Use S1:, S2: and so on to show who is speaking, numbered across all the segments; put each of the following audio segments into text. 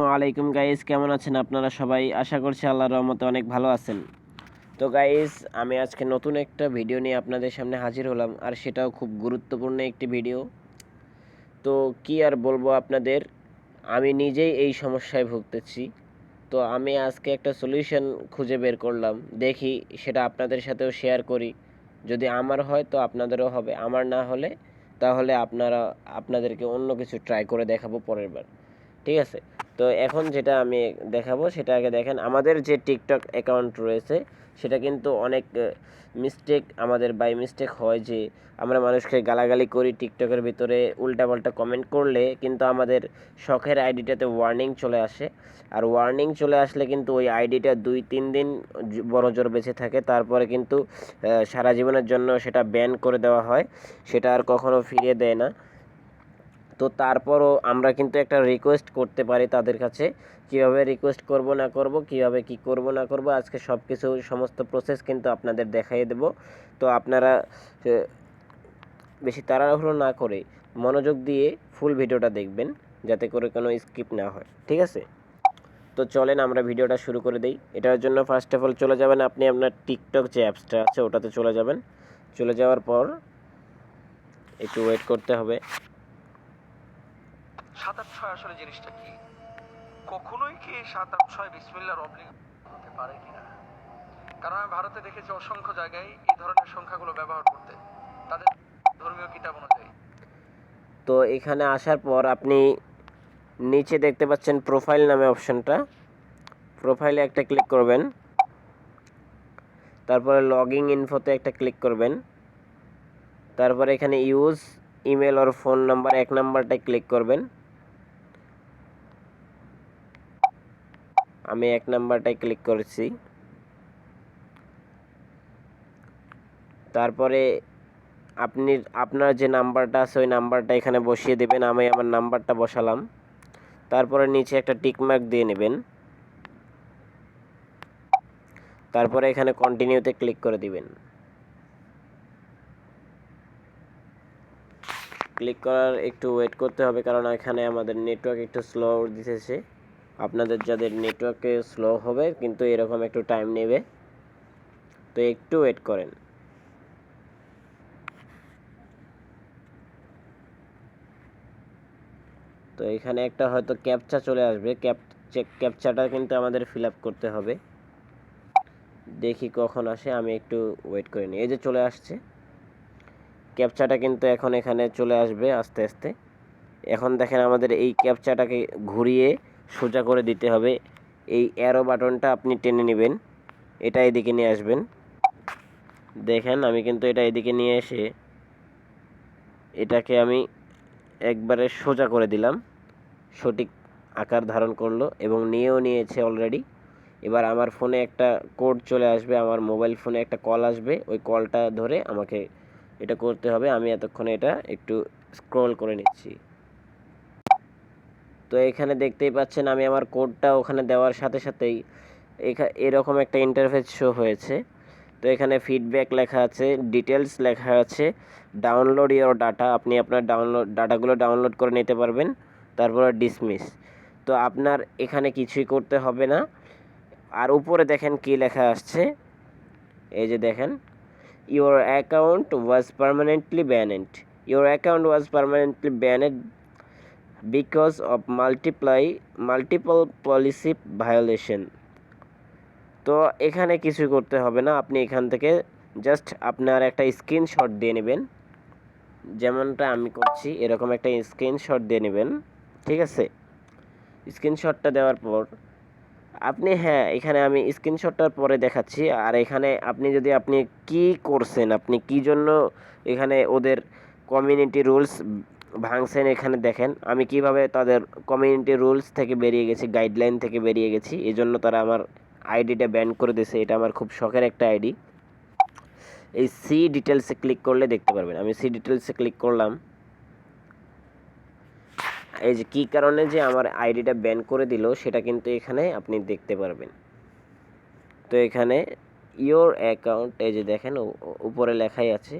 S1: আসসালামু আলাইকুম গাইস কেমন আছেন আপনারা সবাই? আশা করছি আল্লাহর রহমতে অনেক ভালো আছেন। তো গাইস আমি আজকে নতুন একটা ভিডিও নিয়ে আপনাদের সামনে হাজির হলাম, আর সেটাও খুব গুরুত্বপূর্ণ একটি ভিডিও তো, কি আর বলব আপনাদের? আমি নিজেই এই সমস্যায় ভুগতেছি। তো, আমি আজকে একটা সলিউশন খুঁজে বের করলাম। দেখি সেটা আপনাদের সাথেও শেয়ার করি। যদি আমার হয়, তো আপনাদেরও হবে। আমার না হলে, তাহলে আপনারা, আপনাদেরকে অন্য কিছু ট্রাই করে দেখাবো পরের বার। ঠিক আছে? তো এখন যেটা আমি দেখাবো, সেটা আগে দেখেন। আমাদের যে টিকটক অ্যাকাউন্ট রয়েছে, সেটা কিন্তু অনেক মিস্টেক আমাদের বাই মিস্টেক হয় যে আমরা মানুষকে গালাগালি করি টিকটকের ভিতরে, উল্টাপাল্টা কমেন্ট করলে কিন্তু আমাদের শখের আইডিটাতে ওয়ার্নিং চলে আসে। আর ওয়ার্নিং চলে আসলে কিন্তু ওই আইডিটা দুই, তিন দিন বড় জোর বেঁচে থাকে। তারপরে কিন্তু সারা জীবনের জন্য সেটা ব্যান করে দেওয়া হয়। সেটা আর কখনো ফিরিয়ে দেয় না। তো তারপরও আমরা কিন্তু একটা রিকোয়েস্ট করতে পারি তাদের কাছে, কীভাবে রিকোয়েস্ট করব না করব, কীভাবে কি করব না করব, আজকে সব কিছু সমস্ত প্রসেস কিন্তু আপনাদের দেখাই দেব। তো আপনারা বেশি তাড়াহুড়ো না করে মনোযোগ দিয়ে ফুল ভিডিওটা দেখবেন, যাতে করে কোনো স্কিপ না হয়, ঠিক আছে? তো চলেন আমরা ভিডিওটা শুরু করে দিই। এটার জন্য ফার্স্ট অফ অল চলে যাবেন আপনি আপনার টিকটক যে অ্যাপসটা আছে ওটাতে চলে যাবেন। চলে যাওয়ার পর একটু ওয়েট করতে হবে।
S2: সাত আট ছয় আসলে জিনিসটা কি? কখনোই কি সাত আট ছয় বিসমিল্লার অবলিগ হতে পারে কিনা? কারণ আমি ভারতে দেখেছি অসংখ্য জায়গায় এই ধরনের সংখ্যাগুলো ব্যবহার করতে। তাদের ধর্মীয় কিতাব অনুযায়ী।
S1: তো এখানে আসার পর আপনি নিচে দেখতে পাচ্ছেন প্রোফাইল নামে অপশনটা প্রোফাইলে একটা ক্লিক করবেন। তারপরে লগইন ইনফোতে একটা ক্লিক করবেন। তারপরে এখানে use email or phone number এক নাম্বারটায় ক্লিক করবেন। আমি এক নাম্বারটায় ক্লিক করেছি। তারপরে আপনি, আপনার যে নাম্বারটা আছে, ওই নাম্বারটা এখানে বসিয়ে দেবেন, আমি আমার নাম্বারটা বসালাম। তারপরে নিচে একটা টিকমার্ক দিয়ে নেবেন। তারপরে এখানে কন্টিনিউতে ক্লিক করে দিবেন। ক্লিক করার একটু ওয়েট করতে হবে, কারণ এখানে আমাদের নেটওয়ার্ক একটু স্লো দিতেছে। আপনাদের যাদের নেটওয়ার্কে স্লো হবে, কিন্তু এরকম একটু টাইম নেবে। তো একটু ওয়েট করেন। তো এখানে একটা হয়তো ক্যাপচা চলে আসবে। ক্যাপ ক্যাপচাটা কিন্তু আমাদের ফিল আপ করতে হবে। দেখি কখন আসে, আমি একটু ওয়েট করে নিই। এই যে চলে আসছে। ক্যাপচাটা কিন্তু এখন এখানে চলে আসবে আস্তে আস্তে। এখন দেখেন আমাদের এই ক্যাপচাটাকে ঘুরিয়ে সোজা করে দিতে হবে। এই অ্যারো বাটনটা আপনি টেনে নেবেন। এটা এদিকে নিয়ে আসবেন। দেখেন, আমি কিন্তু এটা এদিকে নিয়ে এসে এটাকে আমি একবারে সোজা করে দিলাম। সঠিক আকার ধারণ করল এবং নিয়েও নিয়েছে অলরেডি এবার আমার ফোনে একটা কোড চলে আসবে, আমার মোবাইল ফোনে একটা কল আসবে। ওই কলটা ধরে আমাকে এটা করতে হবে। আমি এতক্ষণে এটা একটু স্ক্রল করে নিচ্ছি। তো এখানে দেখতেই পাচ্ছেন আমি আমার কোডটা ওখানে দেওয়ার সাথে সাথেই এরকম একটা ইন্টারফেস শো হয়েছে। তো এখানে ফিডব্যাক লেখা আছে ডিটেলস লেখা আছে। ডাউনলোড ইওর ডাটা আপনি আপনার ডাউনলোড ডাটাগুলো ডাউনলোড করে নিতে পারবেন, তারপরে ডিসমিস তো আপনার এখানে কিছুই করতে হবে না। আর উপরে দেখেন কি লেখা আসছে। এই যে দেখেন your account was permanently banned your account was permanently banned because of multiply multiple policy violation তো এখানে কিছু করতে হবে না, আপনি এখান থেকে জাস্ট আপনার একটা স্ক্রিনশট দিয়ে নেবেন। যেমনটা আমি করছি, এরকম একটা স্ক্রিনশট দিয়ে নেবেন, ঠিক আছে? স্ক্রিনশটটা দেওয়ার পর, আপনি হ্যাঁ এখানে আমি স্ক্রিনশটটার পরে দেখাচ্ছি, আর এখানে আপনি যদি আপনি কি করছেন, আপনি কি জন্য এখানে ওদের কমিউনিটি রুলস ভাঙছেন এখানে দেখেন, আমি কীভাবে তাদের কমিউনিটি রুলস থেকে বেরিয়ে গেছি গাইডলাইন থেকে বেরিয়ে গেছি এই জন্য তারা আমার আইডিটা ব্যান করে দিয়েছে, এটা আমার খুব শখের একটা আইডি এই সি ডিটেলসে ক্লিক করলে দেখতে পারবেন, আমি সি ডিটেলসে ক্লিক করলাম। এই যে কী কারণে যে আমার আইডিটা ব্যান করে দিল, সেটা কিন্তু এখানে আপনি দেখতে পারবেন। তো এখানে ইওর অ্যাকাউন্ট এই যে দেখেন উপরে লেখাই আছে।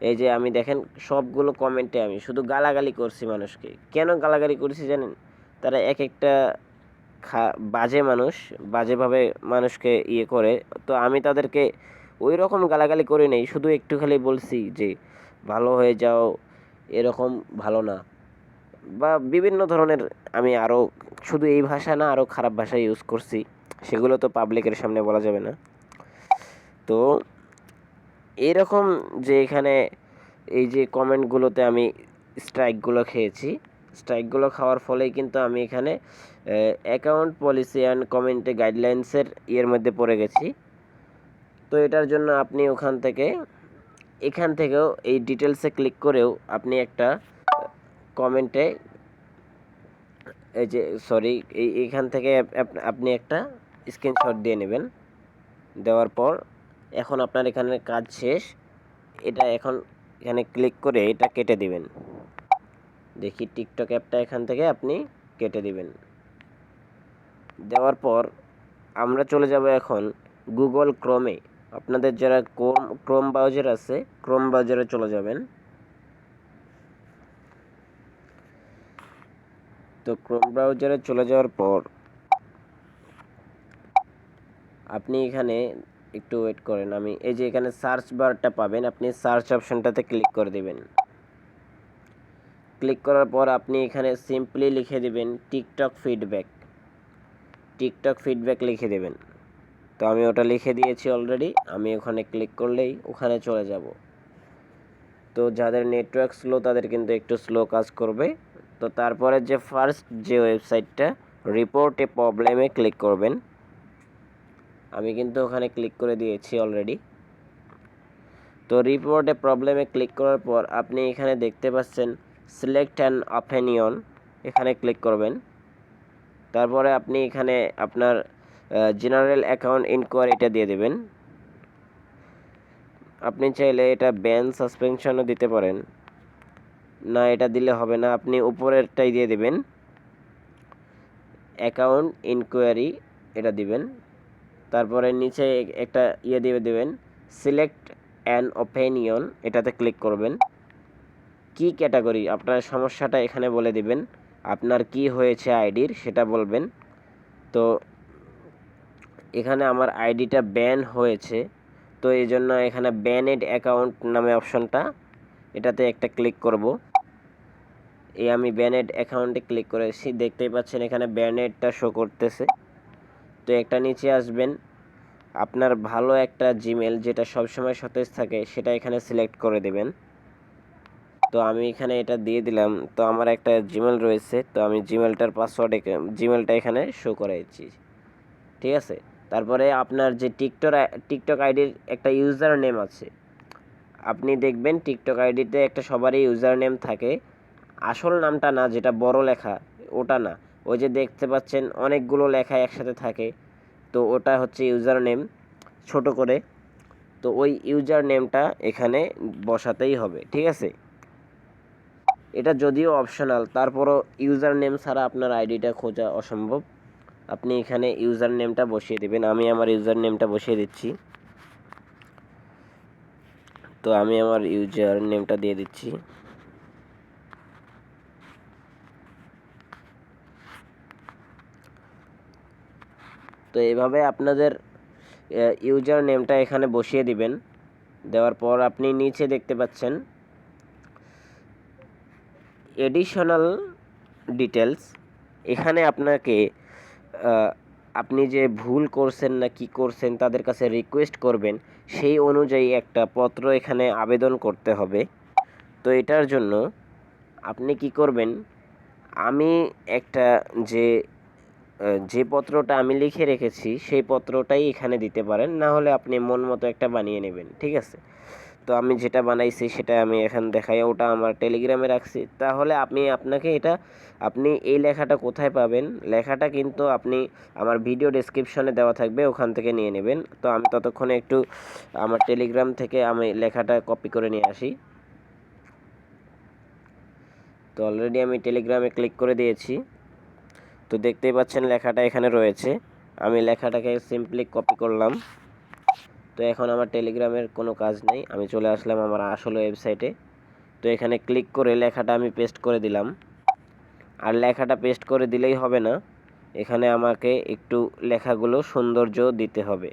S1: এই যে আমি দেখেন সবগুলো কমেন্টে আমি, শুধু গালাগালি করছি মানুষকে। কেন গালাগালি করছি জানেন? তারা এক একটা খা- বাজে মানুষ, বাজেভাবে মানুষকে ইয়ে করে। তো আমি তাদেরকে ওই রকম গালাগালি করি নাই, শুধু একটু খালি বলছি যে, ভালো হয়ে যাও, এরকম ভালো না। বা বিভিন্ন ধরনের আমি আরও শুধু এই ভাষা না আরও খারাপ ভাষা ইউজ করছি। সেগুলো তো পাবলিকের সামনে বলা যাবে না। তো এরকম যে এখানে এই যে কমেন্টগুলোতে আমি স্ট্রাইকগুলো খেয়েছি স্ট্রাইকগুলো খাওয়ার ফলেই কিন্তু আমি এখানে অ্যাকাউন্ট পলিসি অ্যান্ড কমেন্টে গাইডলাইন্সের ইয়ের মধ্যে পড়ে গেছি। তো এটার জন্য আপনি ওখান থেকে, এখান থেকেও এই ডিটেলসে ক্লিক করেও আপনি একটা কমেন্টে এই যে সরি এই, এখান থেকে আপ- আপ- আপনি একটা স্ক্রিনশট দিয়ে নেবেন। দেওয়ার পর এখন আপনার এখানে কাজ শেষ। এটা এখন এখানে ক্লিক করে এটা কেটে দিবেন। দেখি টিকটক অ্যাপটা এখান থেকে আপনি কেটে দিবেন। দেওয়ার পর আমরা চলে যাব এখন গুগল ক্রোমে আপনাদের যারা ক্রোম ক্রোম ব্রাউজার আছে ক্রোম ব্রাউজারে চলে যাবেন। তো ক্রোম ব্রাউজারে চলে যাওয়ার পর আপনি এখানে একটু ওয়েট করেন। আমি এই যে এখানে সার্চ বারটা পাবেন, আপনি সার্চ অপশনটাতে ক্লিক করে দিবেন। ক্লিক করার পর আপনি এখানে সিম্পলি লিখে দিবেন টিকটক ফিডব্যাক টিকটক ফিডব্যাক লিখে দেবেন। তো আমি ওটা লিখে দিয়েছি অলরেডি আমি ওখানে ক্লিক করলেই ওখানে চলে যাব। তো যাদের নেটওয়ার্ক স্লো তাদের কিন্তু একটু স্লো কাজ করবে। তো তারপরে যে ফার্স্ট যে ওয়েবসাইটটা রিপোর্টে প্রবলেমে ক্লিক করবেন। আমি কিন্তু ওখানে ক্লিক করে দিয়েছি অলরেডি তো রিপোর্টে প্রবলেমে ক্লিক করার পর আপনি এখানে দেখতে পাচ্ছেন সিলেক্ট অ্যান অপিনিয়ন এখানে ক্লিক করবেন। তারপরে আপনি এখানে আপনার জেনারেল অ্যাকাউন্ট ইনকোয়ারিটা দিয়ে দেবেন। আপনি চাইলে এটা ব্যান সাসপেনশনও দিতে পারেন। না, এটা দিলে হবে না। আপনি উপরেরটাই দিয়ে দেবেন। অ্যাকাউন্ট ইনকোয়ারি এটা দিবেন। তারপরে নিচে একটা ইয়ে দিয়ে দেবেন সিলেক্ট অ্যান ওপিনিয়ন এটাতে ক্লিক করবেন। কি ক্যাটাগরি আপনার সমস্যাটা এখানে বলে দিবেন। আপনার কি হয়েছে আইডির সেটা বলবেন। তো এখানে আমার আইডিটা ব্যান হয়েছে। তো এই জন্য এখানে ব্যানেড অ্যাকাউন্ট নামে অপশনটা এটাতে একটা ক্লিক করব। এই আমি ব্যানেড অ্যাকাউন্টে ক্লিক করেছি। দেখতেই পাচ্ছেন এখানে ব্যানেডটা শো করতেছে। তো একটা নিচে আসবেন। আপনার ভালো একটা জিমেল যেটা সবসময় সতেজ থাকে, সেটা এখানে সিলেক্ট করে দেবেন। তো আমি এখানে এটা দিয়ে দিলাম। তো আমার একটা জিমেল রয়েছে, তো আমি জিমেলটার পাসওয়ার্ড জিমেলটা এখানে শো করাইছি। ঠিক আছে? তারপরে আপনার যে টিকটক টিকটক আইডির একটা ইউজার নেম আছে। আপনি দেখবেন টিকটক আইডিতে একটা সবারই ইউজার নেম থাকে। আসল নামটা না, যেটা বড় লেখা, ওটা না। ওই যে দেখতে পাচ্ছেন অনেকগুলো লেখা একসাথে থাকে। তো ওটা হচ্ছে ইউজার নেম ছোট করে। তো ওই ইউজার নেমটা এখানে বসাতেই হবে, ঠিক আছে? এটা যদিও অপশনাল, তারপরও ইউজার নেম ছাড়া আপনার আইডিটা খোঁজা অসম্ভব। আপনি এখানে ইউজার নেমটা বসিয়ে দেবেন, আমি আমার ইউজার নেমটা বসিয়ে দিচ্ছি। তো আমি আমার ইউজার নেমটা দিয়ে দিচ্ছি। তো এইভাবে আপনাদের ইউজার নেমটা এখানে বসিয়ে দিবেন। দেওয়ার পর আপনি নিচে দেখতে পাচ্ছেন এডিশনাল ডিটেলস এখানে আপনাকে আপনি যে ভুল করছেন না কি করছেন তাদের কাছে রিকোয়েস্ট করবেন, সেই অনুযায়ী একটা পত্র এখানে আবেদন করতে হবে। তো এটার জন্য আপনি কি করবেন, আমি একটা যে যে পত্রটা আমি লিখে রেখেছি, সেই পত্রটাই এখানে দিতে পারেন। না হলে আপনি মন মতো একটা বানিয়ে নেবেন, ঠিক আছে? তো আমি যেটা বানাইছি, সেটা আমি এখন দেখাই, ওটা আমার টেলিগ্রামে রাখছি। তাহলে আপনি, আপনাকে এটা, আপনি এই লেখাটা কোথায় পাবেন? লেখাটা কিন্তু আপনি আমার ভিডিও ডেসক্রিপশনে দেওয়া থাকবে, ওখান থেকে নিয়ে নেবেন। তো আমি ততক্ষণে একটু আমার টেলিগ্রাম থেকে আমি লেখাটা কপি করে নিয়ে আসি। তো অলরেডি আমি টেলিগ্রামে ক্লিক করে দিয়েছি। তো দেখতেই পাচ্ছেন লেখাটা এখানে রয়েছে। আমি লেখাটাকে সিম্পলি কপি করলাম। তো এখন আমার টেলিগ্রামের কোনো কাজ নেই। আমি চলে আসলাম আমার আসল ওয়েবসাইটে তো এখানে ক্লিক করে লেখাটা আমি পেস্ট করে দিলাম। আর লেখাটা পেস্ট করে দিলেই হবে না। এখানে আমাকে একটু লেখাগুলো সৌন্দর্য দিতে হবে।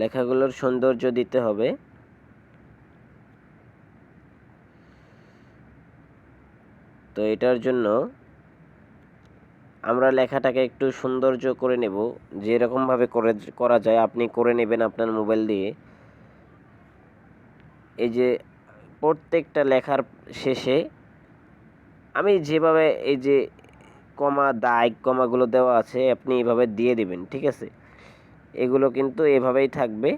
S1: লেখাগুলোর সৌন্দর্য দিতে হবে। এটার জন্য আমরা লেখাটাকে একটু সৌন্দর্য করে নেব। যেরকমভাবে করে, করা যায়, আপনি করে নেবেন আপনার মোবাইল দিয়ে। এই যে প্রত্যেকটা লেখার শেষে আমি যেভাবে এই যে কমা দায় কমাগুলো দেওয়া আছে, আপনি এভাবে দিয়ে দিবেন, ঠিক আছে? এগুলো কিন্তু এভাবেই থাকবে।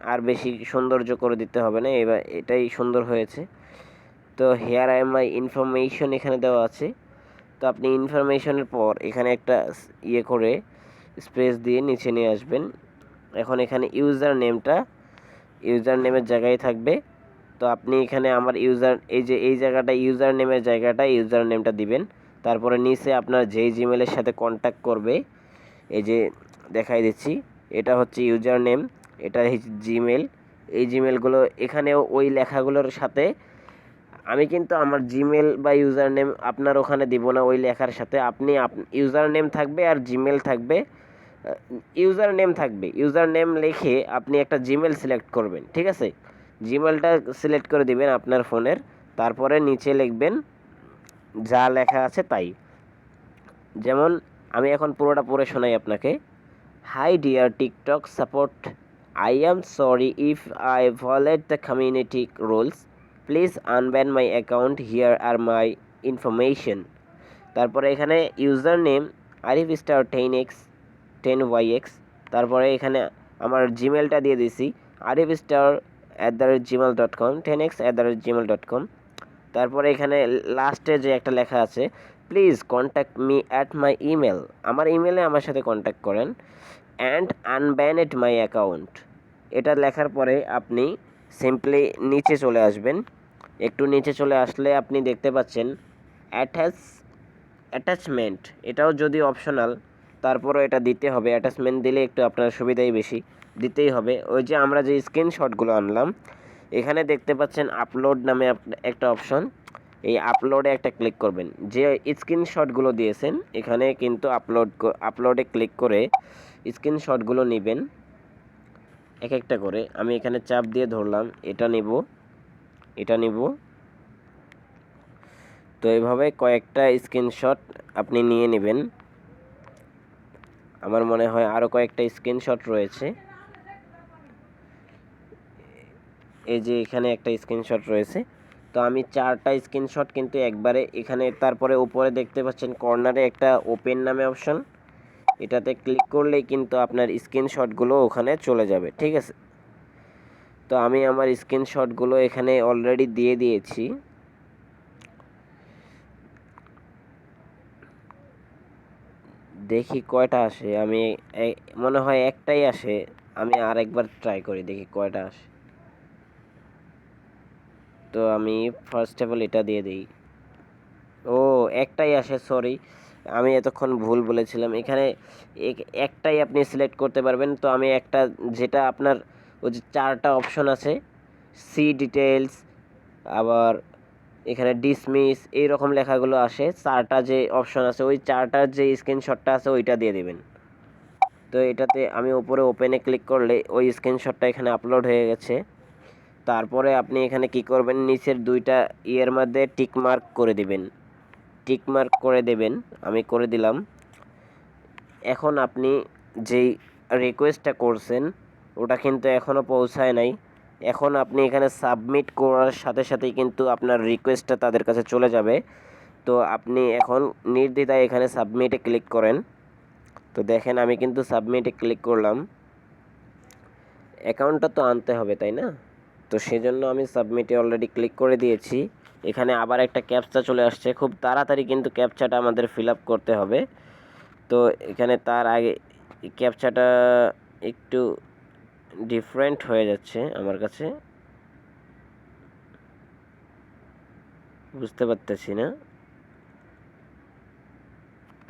S1: আর বেশি সৌন্দর্য করে দিতে হবে না, এবার এটাই সুন্দর হয়েছে। তো হেয়ার আই মাই ইনফরমেশন এখানে দেওয়া আছে। তো আপনি ইনফরমেশনের পর এখানে একটা ইয়ে করে স্পেস দিয়ে নিচে নিয়ে আসবেন। এখন এখানে ইউজার নেমটা ইউজার নেমের জায়গায় থাকবে। তো আপনি এখানে আমার ইউজার এই যে, এই জায়গাটা ইউজার নেমের জায়গাটা ইউজার নেমটা দিবেন। তারপরে নিচে আপনার যেই জিমেলের সাথে কন্ট্যাক্ট করবে, এই যে দেখাই দিচ্ছি, এটা হচ্ছে ইউজার নেম এটা জিমেল এই জিমেলগুলো এখানেও ওই লেখাগুলোর সাথে আমি কিন্তু আমার জিমেল বা ইউজার নেম আপনার ওখানে দিব না ওই লেখার সাথে। আপনি ইউজার নেম থাকবে আর জিমেল থাকবে। ইউজার নেম থাকবে। ইউজার নেম লিখে আপনি একটা জিমেল সিলেক্ট করবেন, ঠিক আছে? জিমেলটা সিলেক্ট করে দিবেন আপনার ফোনের। তারপরে নিচে লিখবেন, যা লেখা আছে তাই। যেমন আমি এখন পুরোটা পড়ে শোনাই আপনাকে। Hi dear TikTok support I am sorry if I violate the community rules please unban my account here are my information তারপরে এখানে user name Arif star ten X ten Y X তারপরে এখানে আমার জিমেলটা দিয়ে দিছি Arif star at the rate Gmail dot com ten X at the rate Gmail dot com তারপরে এখানে লাস্টে যে একটা লেখা আছে please contact me at my email আমার ইমেলে আমার সাথে কন্ট্যাক্ট করেন অ্যান্ড আনব্যানেড মাই অ্যাকাউন্ট এটা লেখার পরে আপনি সিম্পলি নিচে চলে আসবেন। একটু নিচে চলে আসলে আপনি দেখতে পাচ্ছেন অ্যাটাচ, অ্যাটাচমেন্ট। এটাও যদি অপশনাল, তারপরও এটা দিতে হবে। অ্যাটাচমেন্ট দিলে একটু আপনার সুবিধাই বেশি। দিতেই হবে। ওই যে আমরা যে স্ক্রিনশটগুলো আনলাম, এখানে দেখতে পাচ্ছেন আপলোড নামে একটা অপশন। এই আপলোডে একটা ক্লিক করবেন। যে স্ক্রিনশটগুলো দিয়েছেন, এখানে কিন্তু আপলোড আপলোডে ক্লিক করে স্ক্রিনশটগুলো নেবেন। এক একটা করে। আমি এখানে চাপ দিয়ে ধরলাম, এটা নিব এটা নিব। তো এইভাবে কয়েকটা স্ক্রিনশট আপনি নিয়ে নেবেন। আমার মনে হয় আরও কয়েকটা স্ক্রিনশট রয়েছে। এই যে এখানে একটা স্ক্রিনশট রয়েছে। তো আমি চারটা স্ক্রিনশট কিন্তু একবারে এখানে, তারপরে উপরে দেখতে পাচ্ছেন কর্নারে একটা ওপেন নামে অপশন এটাতে ক্লিক করলেই কিন্তু আপনার স্ক্রিনশটগুলো ওখানে চলে যাবে, ঠিক আছে? তো আমি আমার স্ক্রিনশটগুলো এখানে অলরেডি দিয়ে দিয়েছি। দেখি কয়টা আসে, আমি মনে হয় একটাই আসে, আমি আরেকবার ট্রাই করি, দেখি কয়টা আসে। তো আমি ফার্স্ট অফ অল এটা দিয়ে দিই। ও, একটাই আসে সরি আমি এতক্ষণ ভুল বলেছিলাম। এখানে এক- একটাই আপনি সিলেক্ট করতে পারবেন। তো আমি একটা, যেটা আপনার ওই যে চারটা অপশন আছে সি ডিটেলস আবার এখানে ডিসমিস এই রকম লেখাগুলো আসে। চারটা যে অপশন আছে, ওই চারটার যে স্ক্রিনশটটা আছে, ওইটা দিয়ে দিবেন। তো এটাতে আমি উপরে ওপেনে ক্লিক করলে ওই স্ক্রিনশটটা এখানে আপলোড হয়ে গেছে। তারপরে আপনি এখানে কি করবেন? নিচের দুইটা ইয়ের মধ্যে টিক মার্ক করে দিবেন। টিক মার্ক করে দেবেন, আমি করে দিলাম। এখন আপনি যেই রিকোয়েস্টটা করছেন, ওটা কিন্তু এখনও পৌঁছায় নাই। এখন আপনি এখানে সাবমিট করার সাথে সাথেই কিন্তু আপনার রিকোয়েস্টটা তাদের কাছে চলে যাবে। তো আপনি এখন নির্দ্বিধায় এখানে সাবমিটে ক্লিক করেন। তো দেখেন, আমি কিন্তু সাবমিটে ক্লিক করলাম। অ্যাকাউন্টটা তো আনতে হবে, তাই না? তো সেজন্য আমি সাবমিটে অলরেডি ক্লিক করে দিয়েছি। এখানে আবার একটা ক্যাপচা চলে আসছে। খুব তাড়াতাড়ি কিন্তু ক্যাপচাটা আমাদের ফিল আপ করতে হবে। তো এখানে তার আগে ক্যাপচাটা একটু ডিফারেন্ট হয়ে যাচ্ছে আমার কাছে। বুঝতে পারতেছি না।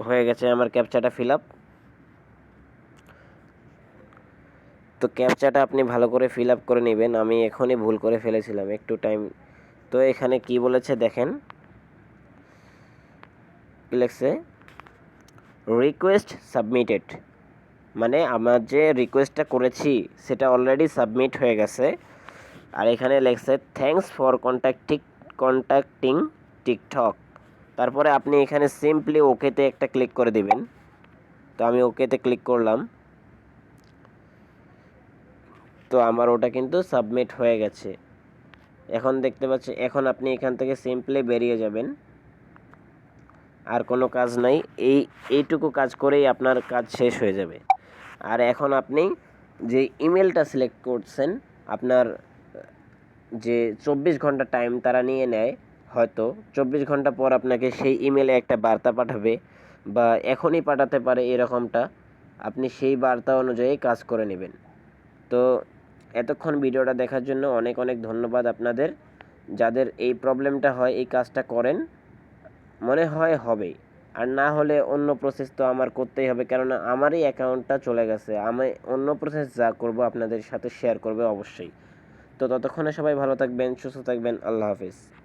S1: হয়ে গেছে আমার ক্যাপচাটা ফিল আপ তো ক্যাপচাটা আপনি ভালো করে ফিল আপ করে নেবেন। আমি এখনই ভুল করে ফেলেছিলাম। একটু টাইম তো এখানে কি বলেছে দেখেন? কী লেখছে? রিকোয়েস্ট সাবমিটেড মানে আমার যে রিকোয়েস্টটা করেছি, সেটা অলরেডি সাবমিট হয়ে গেছে। আর এখানে লেখছে thanks for contacting contacting TikTok তারপরে আপনি এখানে সিম্পলি ওকেতে একটা ক্লিক করে দিবেন। তো আমি ওকেতে ক্লিক করলাম। তো আমার ওটা কিন্তু সাবমিট হয়ে গেছে। এখন দেখতে পাচ্ছি, এখন আপনি এখান থেকে সিম্পলি বেরিয়ে যাবেন। আর কোনো কাজ নাই, এই, এইটুকু কাজ করেই আপনার কাজ শেষ হয়ে যাবে। আর এখন আপনি যে ইমেলটা সিলেক্ট করছেন, আপনার, যে চব্বিশ ঘণ্টা টাইম তারা নিয়ে নেয়, হয়তো চব্বিশ ঘণ্টা পর আপনাকে সেই ইমেলে একটা বার্তা পাঠাবে বা এখনই পাঠাতে পারে এরকমটা, আপনি সেই বার্তা অনুযায়ী কাজ করে নেবেন। তো এতক্ষণ ভিডিওটা দেখার জন্য অনেক অনেক ধন্যবাদ আপনাদের। যাদের এই প্রবলেমটা হয়, এই কাজটা করেন, মনে হয় হবে। আর না হলে অন্য প্রসেস তো আমার করতেই হবে, কেননা আমারই অ্যাকাউন্টটা চলে গেছে। আমি অন্য প্রসেস যা করব আপনাদের সাথে শেয়ার করবে অবশ্যই। তো ততক্ষণে সবাই ভালো থাকবেন, সুস্থ থাকবেন, আল্লাহ হাফিজ।